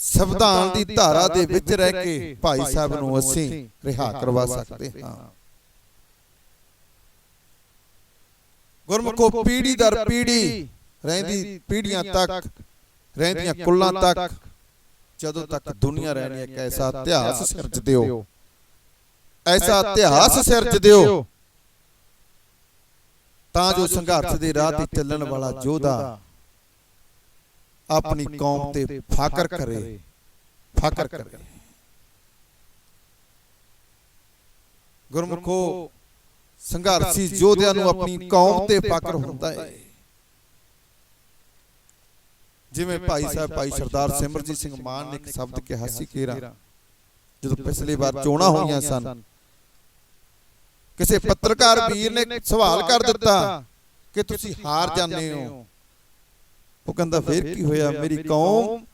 ਸੰਵਿਧਾਨ ਦੀ ਧਾਰਾ ਦੇ ਵਿੱਚ ਰਹਿ ਕੇ ਭਾਈ ਸਾਹਿਬ ਨੂੰ ਅਸੀਂ ਰਿਹਾ ਕਰਵਾ ਸਕਦੇ ਹਾਂ। ਗੁਰਮੁਖੋ ਪੀੜੀ ਦਰ ਪੀੜੀ ਰਹਿੰਦੀ ਪੀੜੀਆਂ ਤੱਕ ਰਹਿੰਦੀਆਂ ਕੁੱਲਾਂ ਤੱਕ ਜਦੋਂ ਤੱਕ ਦੁਨੀਆ ਰਹਿਣੀ ਹੈ ਇੱਕ ਐਸਾ ਇਤਿਹਾਸ ਸਿਰਜ ਦਿਓ। ਐਸਾ ਇਤਿਹਾਸ ਸਿਰਜ ਦਿਓ। ਤਾਂ ਜੋ ਸੰਘਰਸ਼ ਦੇ ਰਾਹ ਤੇ ਚੱਲਣ ਵਾਲਾ ਯੋਧਾ ਆਪਣੀ ਕੌਮ ਤੇ ਫਾਕਰ ਕਰੇ। ਫਾਕਰ ਕਰੇ। ਗੁਰਮੁਖੋ ਸੰਘਰਸ਼ੀ ਯੋਧਿਆਂ ਨੂੰ ਆਪਣੀ ਕੌਮ ਤੇ ਫਾਕਰ ਹੁੰਦਾ ਹੈ ਜਿਵੇਂ ਭਾਈ ਸਾਹਿਬ ਭਾਈ ਸਰਦਾਰ ਸਿਮਰਜੀਤ ਸਿੰਘ ਮਾਨ ਨੇ ਇੱਕ ਸ਼ਬਦ ਕਿਹਾ ਸੀ ਕੇਰਾ। ਜਦੋਂ ਪਿਛਲੀ ਵਾਰ ਚੋਣਾਂ ਹੋਈਆਂ ਸਨ ਕਿਸੇ ਪੱਤਰਕਾਰ ਵੀਰ ਨੇ ਸਵਾਲ ਕਰ ਦਿੱਤਾ ਕਿ ਤੁਸੀਂ ਹਾਰ ਜਾਂਦੇ ਹੋ। ਉਹ ਕਹਿੰਦਾ ਫੇਰ ਕੀ ਹੋਇਆ? ਮੇਰੀ ਕੌਮ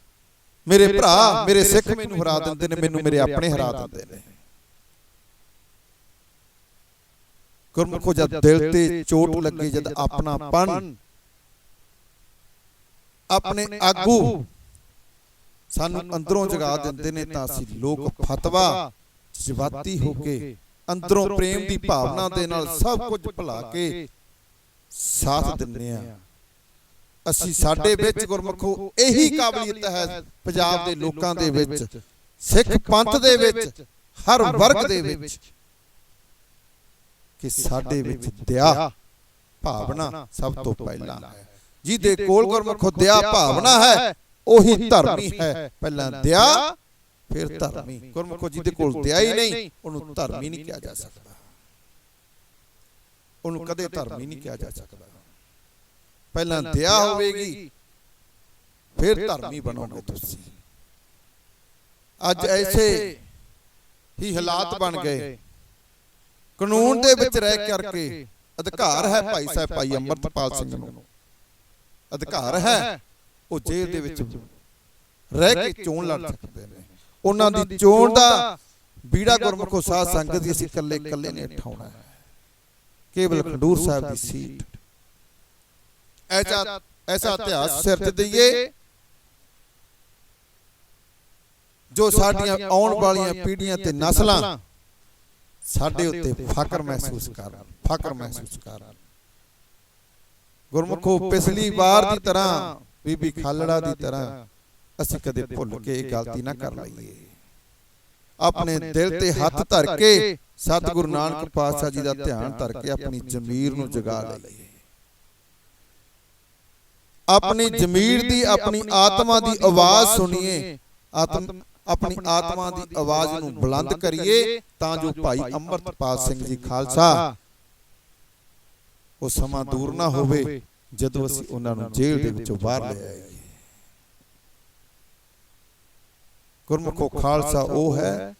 ਮੇਰੇ ਭਰਾ ਮੇਰੇ ਸਿੱਖ ਮੈਨੂੰ ਹਰਾ ਦਿੰਦੇ ਨੇ ਮੈਨੂੰ ਮੇਰੇ ਆਪਣੇ ਹਰਾ ਦਿੰਦੇ ਨੇ। ਗੁਰਮੁਖੋ ਜਦ ਦਿਲ ਤੇ ਚੋਟ ਲੱਗੇ ਜਦ ਆਪਣਾਪਨ ਆਪਣੇ ਆਗੂ ਸਾਨੂੰ ਅੰਦਰੋਂ ਜਗਾ ਦਿੰਦੇ ਨੇ ਤਾਂ ਅਸੀਂ ਲੋਕ ਫਤਵਾ ਜਵਾਤੀ ਹੋ ਕੇ ਅੰਦਰੋਂ ਪ੍ਰੇਮ ਦੀ ਭਾਵਨਾ ਦੇ ਨਾਲ ਸਭ ਕੁਝ ਭੁਲਾ ਕੇ ਸਾਥ ਦਿੰਨੇ ਆ ਅਸੀਂ ਸਾਡੇ ਵਿੱਚ ਗੁਰਮਖੋ ਇਹੀ ਕਾਬਲੀਅਤ ਹੈ ਪੰਜਾਬ ਦੇ ਲੋਕਾਂ ਦੇ ਵਿੱਚ ਸਿੱਖ ਪੰਥ ਦੇ ਵਿੱਚ ਹਰ ਵਰਗ ਦੇ ਵਿੱਚ ਕਿ ਸਾਡੇ ਵਿੱਚ ਦਇਆ ਭਾਵਨਾ ਸਭ ਤੋਂ ਪਹਿਲਾਂ ਹੈ। ਜਿਹਦੇ ਕੋਲ ਗੁਰਮਖੋ ਦਇਆ ਭਾਵਨਾ ਹੈ ਉਹੀ ਧਰਮੀ ਹੈ। ਪਹਿਲਾਂ ਦਇਆ ਫਿਰ ਧਰਮੀ। ਗੁਰਮਖੋ ਜਿਹਦੇ ਕੋਲ ਦਇਆ ਹੀ ਨਹੀਂ ਉਹਨੂੰ ਧਰਮੀ ਨਹੀਂ ਕਿਹਾ ਜਾ ਸਕਦਾ। ਉਹਨੂੰ ਕਦੇ ਧਰਮੀ ਨਹੀਂ ਕਿਹਾ ਜਾ ਸਕਦਾ। ਪਹਿਲਾਂ ਦਇਆ ਹੋਵੇਗੀ ਫਿਰ ਧਰਮੀ ਬਣੋਗੇ ਤੁਸੀਂ। ਅੱਜ ਐਸੇ ਹੀ ਹਾਲਾਤ ਬਣ ਗਏ। ਕਾਨੂੰਨ ਦੇ ਵਿੱਚ ਰਹਿ ਕਰਕੇ ਅਧਿਕਾਰ ਹੈ ਭਾਈ ਸਾਹਿਬ ਭਾਈ ਅੰਮ੍ਰਿਤਪਾਲ ਸਿੰਘ ਨੂੰ। ਅਧਿਕਾਰ ਹੈ ਉਹ ਜੇਲ੍ਹ ਦੇ ਵਿੱਚ ਰਹਿ ਕੇ ਚੋਣ ਲੜ ਸਕਦੇ ਨੇ। ਉਹਨਾਂ ਦੀ ਚੋਣ ਦਾ ਬੀੜਾ ਗੁਰਮੁਖੋ ਸਾਧ ਸੰਗਤ ਦੀ ਅਸੀਂ ਇਕੱਲੇ ਇਕੱਲੇ ਨੇ ਉਠਾਉਣਾ ਹੈ। ਕੇਵਲ ਖੰਡੂਰ ਸਾਹਿਬ ਦੀ ਸੀਟ। ਐਸਾ ਐਸਾ ਇਤਿਹਾਸ ਸਿਰ ਤੇ ਦਈਏ ਜੋ ਸਾਡੀਆਂ ਆਉਣ ਵਾਲੀਆਂ ਪੀੜ੍ਹੀਆਂ ਤੇ ਨਸਲਾਂ ਸਾਡੇ ਉੱਤੇ ਫਖਰ ਮਹਿਸੂਸ ਕਰਨ ਫਖਰ ਮਹਿਸੂਸ ਕਰਨ। ਗੁਰਮੁਖੋ ਪਿਛਲੀ ਵਾਰ ਦੀ ਤਰ੍ਹਾਂ ਬੀਬੀ ਖਾਲੜਾ ਦੀ ਤਰ੍ਹਾਂ ਅਸੀਂ ਕਦੇ ਭੁੱਲ ਕੇ ਇਹ ਗਲਤੀ ਨਾ ਕਰ ਲਈਏ। ਆਪਣੇ ਦਿਲ ਤੇ ਹੱਥ ਧਰ ਕੇ ਸਤਿਗੁਰੂ ਨਾਨਕ ਪਾਤਸ਼ਾਹ ਜੀ ਦਾ ਧਿਆਨ ਧਰ ਕੇ ਆਪਣੀ ਜ਼ਮੀਰ ਨੂੰ ਜਗਾ ਲਈਏ। ਆਪਣੀ ਜ਼ਮੀਰ ਦੀ ਆਪਣੀ ਆਤਮਾ ਦੀ ਆਵਾਜ਼ ਸੁਣੀਏ। ਆਤਮ ਆਪਣੀ ਆਤਮਾ ਦੀ ਆਵਾਜ਼ ਨੂੰ ਬੁਲੰਦ ਕਰੀਏ ਤਾਂ ਜੋ ਭਾਈ ਅੰਮ੍ਰਿਤਪਾਲ ਸਿੰਘ ਜੀ ਖਾਲਸਾ। ਉਹ ਸਮਾਂ ਦੂਰ ਨਾ ਹੋਵੇ ਜਦੋਂ ਅਸੀਂ ਉਹਨਾਂ ਨੂੰ ਜੇਲ੍ਹ ਦੇ ਵਿੱਚੋਂ ਬਾਹਰ ਲੈ ਆਈਏ। ਗੁਰਮੁਖੋ ਖਾਲਸਾ ਉਹ ਹੈ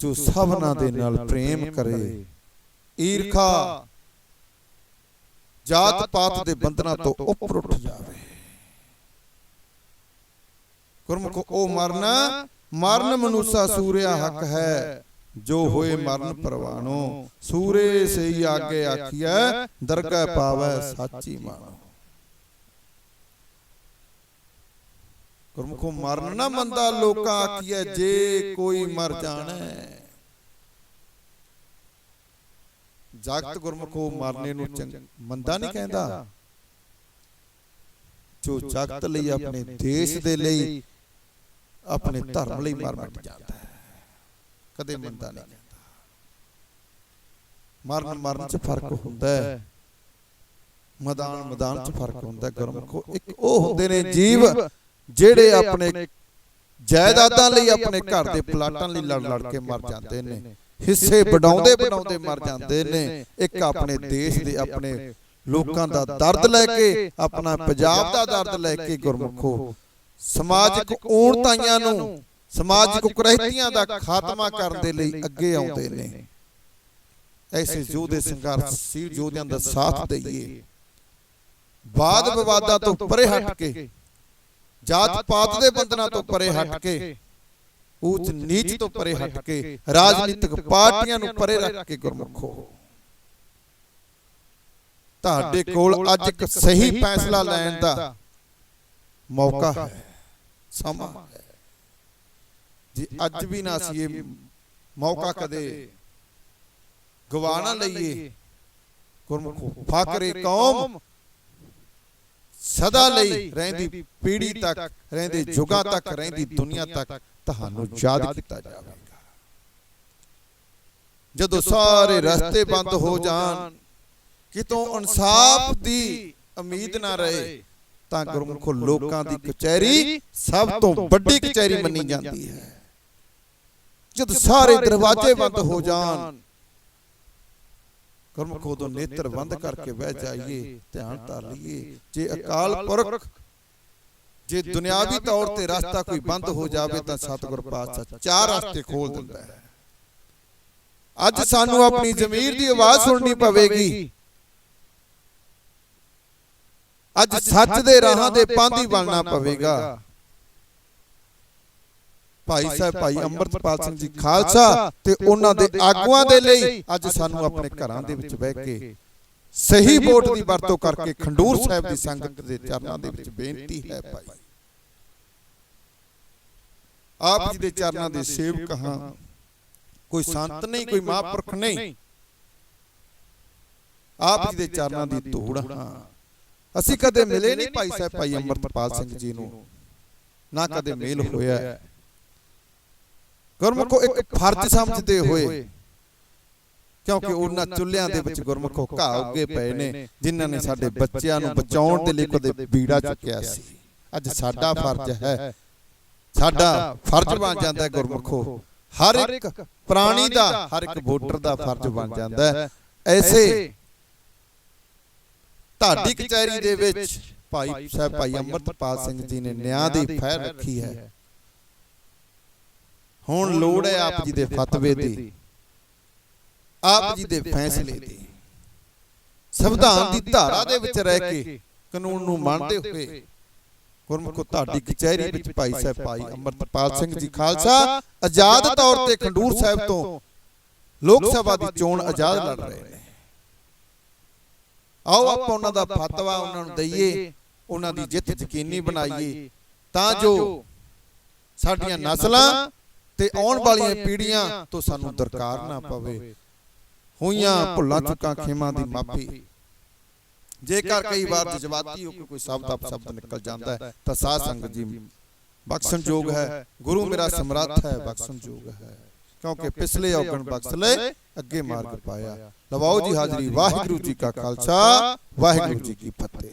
ਜੋ ਸਭਨਾ ਦੇ ਨਾਲ ਪ੍ਰੇਮ ਕਰੇ। ਈਰਖਾ ਜਾਤ ਪਾਤ ਦੇ ਬੰਧਨਾਂ ਤੋਂ ਉੱਪਰ ਉੱਠ ਜਾਵੇ। ਗੁਰਮੁਖੋ ਉਹ ਮਰਨਾ ਮਰਨ ਮਨੁਸਾ ਸੂਰਿਆ ਹੱਕ ਹੈ ਜੋ ਹੋਏ ਮਰਨ ਪਰਵਾਨੋ ਸੂਰੇ ਸਈ ਆਗੇ ਆਖੀਐ ਦਰਗਹਿ ਪਾਵੈ ਸਾਚੀ ਮਾਨੋ। ਗੁਰਮੁਖੋ ਮਰਨ ਨਾ ਮੰਦਾ ਲੋਕਾਂ ਆਖੀਐ ਜੇ ਕੋਈ ਮਰ ਜਾਣੈ। ਜਗਤ ਗੁਰਮੁਖੋ ਮਰਨੇ ਨੂੰ ਚੰਗ ਮੰਦਾ ਨਹੀਂ ਕਹਿੰਦਾ। ਜੋ ਜਗਤ ਲਈ ਆਪਣੇ ਦੇਸ਼ ਦੇ ਲਈ ਆਪਣੇ ਧਰਮ ਲਈ ਮਰ ਮਿਟ ਜਾਂਦਾ ਹੈ। ਕਦੇ ਮੰਦਾ ਨਹੀਂ। ਮਰਨ ਮਰਨ ਚ ਫ਼ਰਕ ਹੁੰਦਾ ਹੈ। ਮੈਦਾਨ ਮੈਦਾਨ ਚ ਫ਼ਰਕ ਹੁੰਦਾ ਗੁਰਮੁਖੋ ਇੱਕ ਉਹ ਹੁੰਦੇ ਨੇ ਜੀਵ ਜਿਹੜੇ ਆਪਣੇ ਜਾਇਦਾਦਾਂ ਲਈ ਆਪਣੇ ਘਰ ਦੇ ਪਲਾਟਾਂ ਲਈ ਲੜ ਲੜ ਕੇ ਮਰ ਜਾਂਦੇ ਨੇ। ਹਿੱਸੇ ਵਡਾਉਂਦੇ ਵਡਾਉਂਦੇ ਮਰ ਜਾਂਦੇ ਨੇ। ਇੱਕ ਆਪਣੇ ਦੇਸ਼ ਦੇ ਆਪਣੇ ਲੋਕਾਂ ਦਾ ਦਰਦ ਲੈ ਕੇ ਆਪਣਾ ਪੰਜਾਬ ਦਾ ਦਰਦ ਲੈ ਕੇ ਗੁਰਮੁਖੋ ਸਮਾਜਿਕ ਊਣਤਾਈਆਂ ਨੂੰ ਸਮਾਜਿਕ ਕੁਰਹਿਤੀਆਂ ਦਾ ਖਾਤਮਾ ਕਰਨ ਦੇ ਲਈ ਅੱਗੇ ਆਉਂਦੇ ਨੇ। ਐਸੇ ਯੋਧੇ ਸੰਘਰਸ਼ੀਲ ਯੋਧਿਆਂ ਦਾ ਸਾਥ ਦਈਏ। ਬਾਦ ਵਿਵਾਦਾਂ ਤੋਂ ਪਰੇ ਹਟ ਕੇ ਜਾਤ ਪਾਤ ਦੇ ਬੰਧਨਾਂ ਤੋਂ ਪਰੇ ਹਟ ਕੇ ਊਚ ਨੀਚ ਤੋਂ ਪਰੇ ਹਟ ਕੇ ਰਾਜਨੀਤਿਕ ਪਾਰਟੀਆਂ ਨੂੰ ਪਰੇ ਰੱਖ ਕੇ ਗੁਰਮੁਖੋ। ਤੁਹਾਡੇ ਕੋਲ ਅੱਜ ਇੱਕ ਸਹੀ ਫੈਸਲਾ ਲੈਣ ਦਾ ਮੌਕਾ ਹੈ। ਸਮਾਂ ਹੈ। ਜੇ ਅੱਜ ਵੀ ਨਾ ਅਸੀਂ ਇਹ ਮੌਕਾ ਕਦੇ ਗਵਾ ਨਾ ਲਈਏ। ਗੁਰਮੁਖੋ ਫਕਰੇ ਕੌਮ ਸਦਾ ਲਈ ਰਹਿੰਦੀ ਪੀੜੀ ਤੱਕ ਰਹਿੰਦੇ ਯੁਗਾਂ ਤੱਕ ਰਹਿੰਦੀ ਦੁਨੀਆ ਤੱਕ ਤੁਹਾਨੂੰ ਯਾਦ ਕੀਤਾ ਜਾਵੇਗਾ। ਜਦੋਂ ਸਾਰੇ ਰਸਤੇ ਬੰਦ ਹੋ ਜਾਣ ਕਿਤੋਂ ਇਨਸਾਫ ਦੀ ਉਮੀਦ ਨਾ ਰਹੇ। ਤਾਂ ਗੁਰਮੁਖੋ ਲੋਕਾਂ ਦੀ ਕਚਹਿਰੀ ਸਭ ਤੋਂ ਵੱਡੀ ਕਚਹਿਰੀ ਮੰਨੀ ਜਾਂਦੀ ਹੈ। ਜਦ ਸਾਰੇ ਦਰਵਾਜ਼ੇ ਬੰਦ ਹੋ ਜਾਣ ਗੁਰਮੁਖੋ ਤੋਂ ਨੇਤਰ ਬੰਦ ਕਰਕੇ ਬਹਿ ਜਾਈਏ ਧਿਆਨ ਧਰ ਲਈਏ। ਜੇ ਅਕਾਲ ਪੁਰਖ ਜੇ ਦੁਨਿਆਵੀ ਤੌਰ ਤੇ ਰਸਤਾ ਕੋਈ ਬੰਦ ਹੋ ਜਾਵੇ ਤਾਂ ਸਤਿਗੁਰ ਪਾਤਸ਼ਾਹ ਚਾਰ ਰਸਤੇ ਖੋਲ ਦਿੰਦਾ ਹੈ। ਅੱਜ ਸਾਨੂੰ ਆਪਣੀ ਜ਼ਮੀਰ ਦੀ ਆਵਾਜ਼ ਸੁਣਨੀ ਪਵੇਗੀ। ਅੱਜ ਸੱਚ ਦੇ ਰਾਹਾਂ ਦੇ ਪਾਂਧੀ ਬਣਨਾ ਪਵੇਗਾ। ਭਾਈ ਸਾਹਿਬ ਭਾਈ ਅੰਮ੍ਰਿਤਪਾਲ ਸਿੰਘ ਜੀ ਖਾਲਸਾ ਤੇ ਉਹਨਾਂ ਦੇ ਆਗੂਆਂ ਦੇ ਲਈ ਅੱਜ ਸਾਨੂੰ ਆਪਣੇ ਘਰਾਂ ਦੇ ਵਿੱਚ ਬਹਿ ਕੇ ਸਹੀ ਵੋਟ ਦੀ ਵਰਤੋਂ ਕਰਕੇ ਖੰਡੂਰ ਸਾਹਿਬ ਦੀ ਸੰਗਤ ਦੇ ਚਰਨਾਂ ਦੇ ਵਿੱਚ ਬੇਨਤੀ ਹੈ ਭਾਈ। ਆਪ ਜੀ ਦੇ ਚਰਨਾਂ ਦੇ ਸੇਵਕ ਹਾਂ। ਕੋਈ ਸੰਤ ਨਹੀਂ ਕੋਈ ਮਹਾਂਪੁਰਖ ਨਹੀਂ। ਆਪ ਜੀ ਦੇ ਚਰਨਾਂ ਦੀ ਧੂੜ ਹਾਂ। ਅਸੀਂ ਕਦੇ ਮਿਲੇ ਨਹੀਂ ਭਾਈ ਸਾਹਿਬ ਭਾਈ ਅੰਮ੍ਰਿਤਪਾਲ ਸਿੰਘ ਜੀ ਨੂੰ। ਨਾ। ਕਦੇ ਮੇਲ ਹੋਇਆ। ਗੁਰਮੁਖੋ ਇੱਕ ਫਰਜ਼ ਸਮਝਦੇ ਹੋਏ। ਕਿਉਂਕਿ ਉਹਨਾਂ ਚੁੱਲ੍ਹਿਆਂ ਦੇ ਵਿੱਚ ਗੁਰਮੁਖੋ ਘਾਹ ਉੱਗੇ ਪਏ ਨੇ ਜਿਨ੍ਹਾਂ ਨੇ ਸਾਡੇ ਬੱਚਿਆਂ ਨੂੰ ਬਚਾਉਣ ਦੇ ਲਈ ਕਦੇ ਬੀੜਾ ਚੁੱਕਿਆ ਸੀ। ਅੱਜ ਸਾਡਾ ਫਰਜ਼ ਹੈ। ਸਾਡਾ ਫਰਜ਼ ਬਣ ਜਾਂਦਾ ਹੈ ਗੁਰਮੁਖੋ। ਹਰ ਇੱਕ ਪ੍ਰਾਣੀ ਦਾ ਹਰ ਇੱਕ ਵੋਟਰ ਦਾ ਫਰਜ਼ ਬਣ ਜਾਂਦਾ ਹੈ। ਐਸੇ ਢਾਡੀ ਕਚਹਿਰੀ ਦੇ ਵਿੱਚ ਭਾਈ ਸਾਹਿਬ ਭਾਈ ਅੰਮ੍ਰਿਤਪਾਲ ਸਿੰਘ ਜੀ ਨੇ ਨਿਆਂ ਦੀ ਫੈਰ ਰੱਖੀ ਹੈ। ਹੁਣ ਲੋੜ ਹੈ ਆਪ ਜੀ ਦੇ ਫਤਵੇ ਦੀ। ਆਪ ਜੀ ਦੇ ਫੈਸਲੇ ਦੀ। ਸੰਵਿਧਾਨ ਦੀ ਧਾਰਾ ਦੇ ਵਿੱਚ ਰਹਿ ਕੇ ਕਾਨੂੰਨ ਨੂੰ ਮੰਨਦੇ ਹੋਏ ਗੁਰਮੁਖੋ ਤੁਹਾਡੀ ਕਚਹਿਰੀ ਵਿੱਚ ਭਾਈ ਸਾਹਿਬ ਭਾਈ ਅਮਰਤਪਾਲ ਸਿੰਘ ਜੀ ਖਾਲਸਾ ਆਜ਼ਾਦ ਤੌਰ ਤੇ ਖੰਡੂਰ ਸਾਹਿਬ ਤੋਂ ਲੋਕ ਸਭਾ ਦੀ ਚੋਣ ਆਜ਼ਾਦ ਲੜ ਰਹੇ ਨੇ। ਆਓ ਆਪਾਂ ਉਹਨਾਂ ਦਾ ਫਤਵਾ ਉਹਨਾਂ ਨੂੰ ਦਈਏ ਉਹਨਾਂ ਦੀ ਜਿੱਤ ਯਕੀਨੀ ਬਣਾਈਏ। ਤਾਂ ਜੋ ਸਾਡੀਆਂ ਨਸਲਾਂ ਤੇ ਆਉਣ ਵਾਲੀਆਂ ਪੀੜ੍ਹੀਆਂ ਤੋਂ ਸਾਨੂੰ ਦਰਕਾਰ ਨਾ ਪਵੇ। ਹੋਈਆਂ ਭੁੱਲਾਂ ਚੁੱਕਾਂ ਖੇਮਾਂ ਦੀ ਮਾਫੀ। ਜੇਕਰ ਕਈ ਵਾਰ ਜਜ਼ਬਾਤੀ ਹੋ ਕੇ ਕੋਈ ਸ਼ਬਦ ਆਪ ਸ਼ਬਦ ਨਿਕਲ ਜਾਂਦਾ ਹੈ ਤਾਂ ਸਾਧ ਸੰਗਤ ਜੀ ਬਖਸ਼ਣਯੋਗ ਹੈ। ਗੁਰੂ ਮੇਰਾ ਸਮਰੱਥ ਹੈ ਬਖਸ਼ਣਯੋਗ ਹੈ। ਕਿਉਂਕਿ ਪਿਛਲੇ ਔਗਣ ਬਖਸ਼ ਲਏ ਅੱਗੇ ਮਾਰਗ ਪਾਇਆ। ਲਵਾਓ ਜੀ ਹਾਜ਼ਰੀ ਵਾਹਿਗੁਰੂ ਜੀ ਕਾ ਖਾਲਸਾ ਵਾਹਿਗੁਰੂ ਜੀ ਕੀ ਫਤਿਹ।